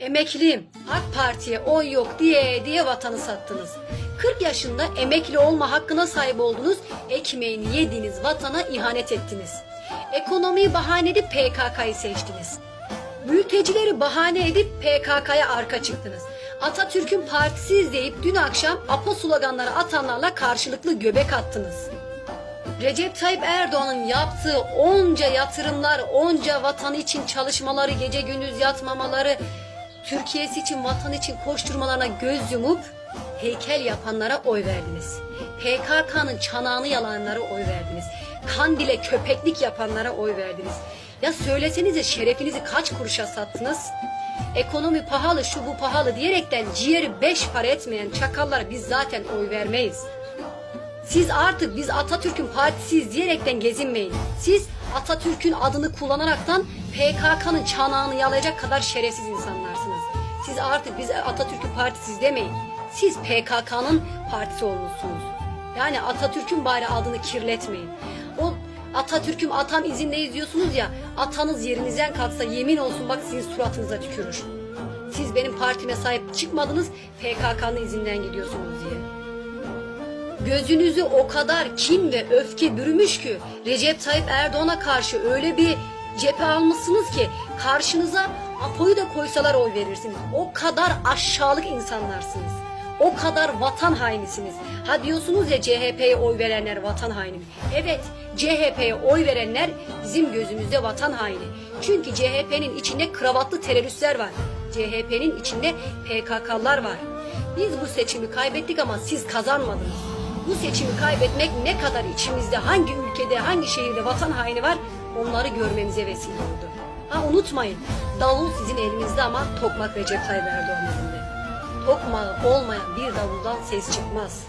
Emekliyim. AK Parti'ye oy yok diye diye vatanı sattınız. 40 yaşında emekli olma hakkına sahip oldunuz. Ekmeğini yediğiniz vatana ihanet ettiniz. Ekonomiyi bahane edip PKK'yı seçtiniz. Mültecileri bahane edip PKK'ya arka çıktınız. Atatürk'ün partisiyiz deyip dün akşam APO sloganları atanlarla karşılıklı göbek attınız. Recep Tayyip Erdoğan'ın yaptığı onca yatırımlar, onca vatan için çalışmaları, gece gündüz yatmamaları, Türkiye'si için, vatan için koşturmalarına göz yumup heykel yapanlara oy verdiniz. PKK'nın çanağını yalanlara oy verdiniz. Kandil'e köpeklik yapanlara oy verdiniz. Ya söylesenize şerefinizi kaç kuruşa sattınız? Ekonomi pahalı, şu bu pahalı diyerekten ciğeri beş para etmeyen çakallara biz zaten oy vermeyiz. Siz artık biz Atatürk'ün partisiyiz diyerekten gezinmeyin. Siz Atatürk'ün adını kullanaraktan PKK'nın çanağını yalayacak kadar şerefsiz insanlarsınız. Siz artık biz Atatürk'ün partisiyiz demeyin. Siz PKK'nın partisi olmuşsunuz. Yani Atatürk'ün bari adını kirletmeyin. O Atatürk'üm atam izindeyiz diyorsunuz ya atanız yerinizden kalksa yemin olsun bak sizin suratınıza tükürür. Siz benim partime sahip çıkmadınız PKK'nın izinden gidiyorsunuz diye. Gözünüzü o kadar kin ve öfke bürümüş ki Recep Tayyip Erdoğan'a karşı öyle bir cephe almışsınız ki karşınıza Apo'yu da koysalar oy verirsiniz. O kadar aşağılık insanlarsınız. O kadar vatan hainisiniz. Ha diyorsunuz ya CHP'ye oy verenler vatan haini. Evet CHP'ye oy verenler bizim gözümüzde vatan haini. Çünkü CHP'nin içinde kravatlı teröristler var. CHP'nin içinde PKK'lar var. Biz bu seçimi kaybettik ama siz kazanmadınız. Bu seçimi kaybetmek ne kadar içimizde, hangi ülkede, hangi şehirde vatan haini var onları görmemize vesile oldu. Ha unutmayın, davul sizin elinizde ama tokmak Recep Tayyip Erdoğan elinde. Tokmağı olmayan bir davuldan ses çıkmaz.